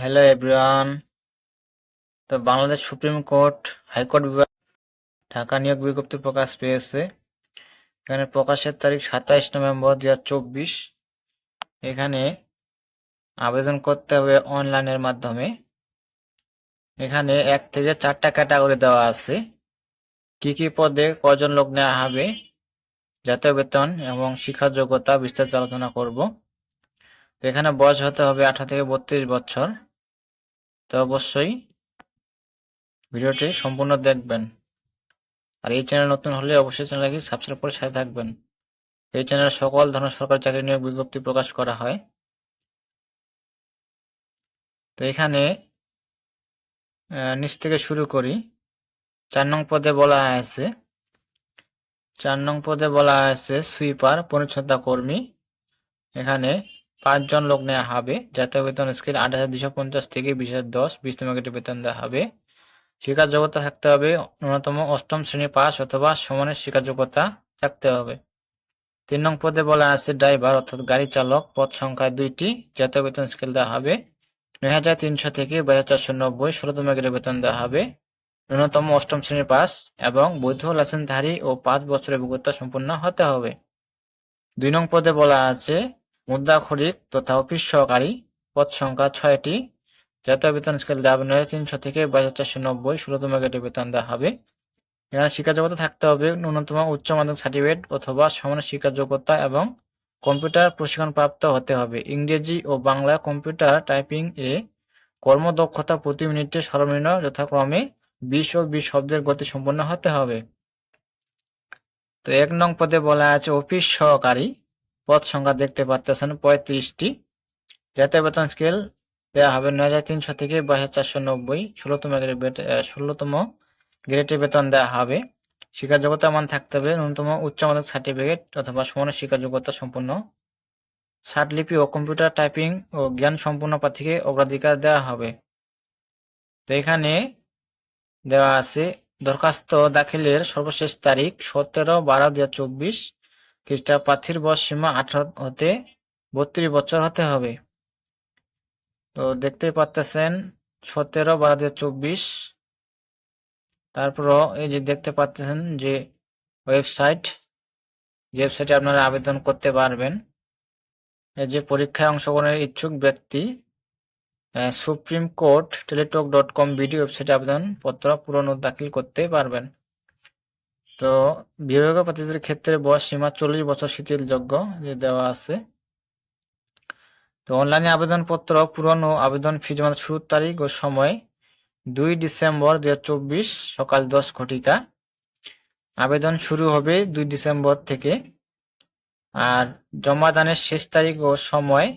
Hello everyone তো Bangladesh supreme court high court বিভাগ, ঢাকা নিয়োগ বিজ্ঞপ্তি প্রকাশ পেয়েছে। এখানে প্রকাশের তারিখ সাতাইশ নভেম্বর দু চব্বিশ। এখানে আবেদন করতে হবে অনলাইনের মাধ্যমে। এখানে এক থেকে চারটা ক্যাটাগরি দেওয়া আছে। কি কি পদে কজন লোক নেওয়া হবে, জাতীয় বেতন এবং শিক্ষা যোগ্যতা বিস্তারিত আলোচনা করব। এখানে বয়স হতে হবে আঠারো থেকে বত্রিশ বছর। তো অবশ্যই ভিডিওটি সম্পূর্ণ দেখবেন। আর এই চ্যানেল নতুন হলে অবশ্যই চ্যানেলটি সাবস্ক্রাইব করে সাথে থাকবেন। এই চ্যানেলে সকল ধরনের সরকারি চাকরি নিয়োগ বিজ্ঞপ্তি প্রকাশ করা হয়। তো এখানে নিচ থেকে শুরু করি। চার নং পদে বলা হয়েছে চার নং পদে বলা হয়েছে সুইপার, পরিচ্ছন্নতা কর্মী। এখানে পাঁচজন লোক নেওয়া হবে। জাতীয় বেতন স্কেল আট হাজার দুশো পঞ্চাশ থেকে বিশ হাজার দশ বিশতম গ্রেডের বেতন দেওয়া হবে। শিক্ষা যোগ্যতা থাকতে হবে, ন্যূনতম অষ্টম শ্রেণি পাস অথবা সমানের শিক্ষা যোগ্যতা থাকতে হবে। তিন নং পদে বলা আছে ড্রাইভার অর্থাৎ গাড়ি চালক, পদ সংখ্যায় দুইটি, জাতীয় বেতন স্কেল দেওয়া হবে। নয় হাজার তিনশো থেকে বাইশ হাজার চারশো নব্বই, ষোলোতম গ্রেডের বেতন দেওয়া হবে। ন্যূনতম অষ্টম শ্রেণি পাস এবং বৈধ লাইসেন্সধারী ও পাঁচ বছরের অভিজ্ঞতা সম্পন্ন হতে হবে। দুই নং পদে বলা আছে মুদ্রাক্ষরিক তথা অফিস সহকারী পদ সংখ্যা ছয়টি। জাতীয় বেতন স্কেল দেওয়া হবে নয় তিনশো থেকে বাইশ হাজার চারশো নব্বই। ষোলোতম গ্রেডের বেতন দেওয়া হবে। এখানে শিক্ষা যোগ্যতা থাকতে হবে ন্যূনতম উচ্চ মাধ্যমিক সার্টিফিকেট অথবা সমান শিক্ষা যোগ্যতা এবং কম্পিউটার প্রশিক্ষণ প্রাপ্ত হতে হবে। ইংরেজি ও বাংলা কম্পিউটার টাইপিং এ কর্মদক্ষতা প্রতি মিনিটে সর্বনিম্ন যথাক্রমে বিশ ও বিশ শব্দের গতি সম্পন্ন হতে হবে। তো এক নং পদে বলা আছে অফিস সহকারী। পদ সংখ্যা দেখতে পাচ্ছেন পঁয়ত্রিশটি। জাতীয় বেতন স্কেল দেওয়া হবে নয় হাজার তিনশো থেকে বাইশ হাজার চারশো নব্বই। ষোলোতম ষোলোতম গ্রেডের বেতন দেওয়া হবে। শিক্ষা যোগ্যতা মান থাকতে হবে ন্যূনতম উচ্চ মাধ্যমিক সার্টিফিকেট অথবা সমান শিক্ষা যোগ্যতা সম্পন্ন লিপি ও কম্পিউটার টাইপিং ও জ্ঞান সম্পন্ন প্রার্থীকে অগ্রাধিকার দেওয়া হবে। তো এখানে দেওয়া আছে, দরখাস্ত দাখিলের সর্বশেষ তারিখ সতেরো বারো দুই হাজার চব্বিশ। খ্রিস্টা প্রার্থীর বয়স সীমা আঠারো হতে বত্রিশ বছর হতে হবে। তো দেখতে পাচ্তেছেন সতেরো দুই হাজার চব্বিশ। তারপরও এই যে দেখতে পাচ্ছেন যে ওয়েবসাইট, যে ওয়েবসাইটে আপনারা আবেদন করতে পারবেন। এই যে পরীক্ষায় অংশগ্রহণের ইচ্ছুক ব্যক্তি supreme court Teletalk dot com BD ওয়েবসাইটে আবেদনপত্র পূরণ দাখিল করতে পারবেন। তো বিভাগীয় প্রার্থীদের ক্ষেত্রে বয়স সীমা চল্লিশ বছর শিথিলযোগ্য যে দেওয়া আছে। তো অনলাইনে আবেদনপত্র পূরণ ও আবেদন ফি জমা শুরুর তারিখ ও সময় দুই ডিসেম্বর দু চব্বিশ সকাল দশ ঘটিকা। আবেদন শুরু হবে দুই ডিসেম্বর থেকে। আর জমাদানের শেষ তারিখ ও সময়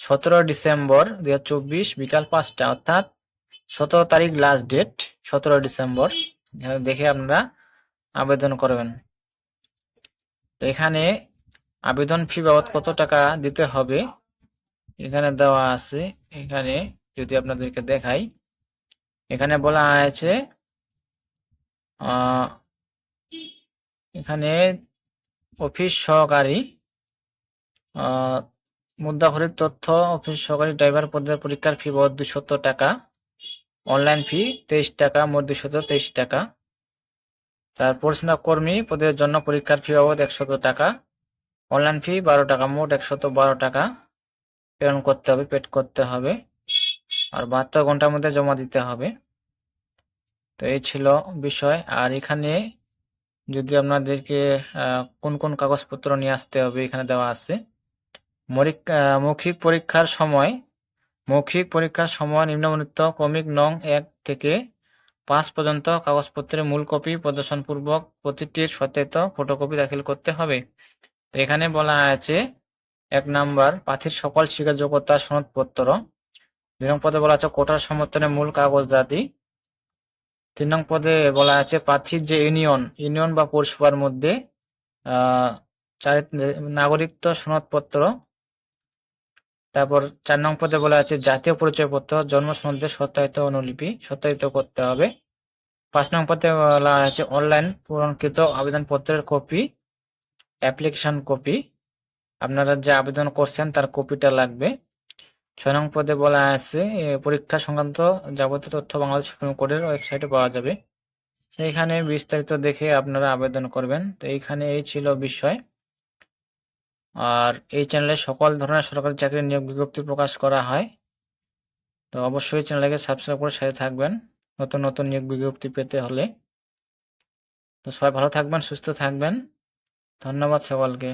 সতেরো ডিসেম্বর দু চব্বিশ বিকাল পাঁচটা, অর্থাৎ সতেরো তারিখ লাস্ট ডেট সতেরো ডিসেম্বর। দেখে আপনারা আবেদন করবেন। তো এখানে আবেদন ফি বাবদ কত টাকা দিতে হবে? এখানে দেওয়া আছে এখানে যদি আপনাদেরকে দেখাই এখানে বলা হয়েছে এখানে অফিস সহকারী আহ, তথ্য অফিস সহকারী ড্রাইভার পদের পরীক্ষার ফি বাবদ দুশত টাকা অনলাইন ফি তেইশ টাকা মোট দুশত তেইশ টাকা। তার পরিচালনা কর্মী পদের জন্য পরীক্ষার ফি বাবদ একশত টাকা অনলাইন ফি বারো টাকা, মোট একশত বারো টাকা প্রেরণ করতে হবে, পেড করতে হবে, আর বাহাত্তর ঘণ্টার মধ্যে জমা দিতে হবে। তো এই ছিল বিষয়। আর এখানে যদি আপনাদেরকে কোন কোন কাগজপত্র নিয়ে আসতে হবে, এখানে দেওয়া আছে। মৌখিক পরীক্ষার সময়, মৌখিক পরীক্ষার সময় নিম্নবর্ণিত ক্রমিক নং এক থেকে পাঁচ পর্যন্ত কাগজপত্রের মূল কপি প্রদর্শনপূর্বক প্রতিটির সত্যায়িত ফটোকপি দাখিল করতে হবে। তো এখানে বলা আছে, এক নাম্বার প্রার্থীর সকল শিক্ষা যোগ্যতা সনদপত্র। দুই নং পদে বলা আছে, কোটার সমর্থনের মূল কাগজদাদি তিন নং পদে বলা আছে প্রার্থীর যে ইউনিয়ন ইউনিয়ন বা পৌরসভার মধ্যে নাগরিকত্ব সনদপত্র। তারপর চার নং পদে বলা আছে, জাতীয় পরিচয়পত্র জন্ম সনদের সত্যায়িত অনুলিপি, সত্যায়িত করতে হবে। পাঁচ নং পদে বলা আছে, অনলাইন পূরণকৃত আবেদনপত্রের কপি, অ্যাপ্লিকেশন কপি। আপনারা যে আবেদন করছেন, তার কপিটা লাগবে। ছয় নং পদে বলা আছে পরীক্ষা সংক্রান্ত যাবতীয় তথ্য বাংলাদেশ সুপ্রিম কোর্টের ওয়েবসাইটে পাওয়া যাবে। সেইখানে বিস্তারিত দেখে আপনারা আবেদন করবেন। তো এইখানে এই ছিল বিষয়। আর এই চ্যানেলে সকল ধরনের সরকারি চাকরির নিয়োগ বিজ্ঞপ্তি প্রকাশ করা হয়। তো অবশ্যই চ্যানেলকে সাবস্ক্রাইব করে সাথে থাকবেন, নতুন নতুন নিয়োগ বিজ্ঞপ্তি পেতে হলে। তো সবাই ভালো থাকবেন, সুস্থ থাকবেন। ধন্যবাদ সকলকে।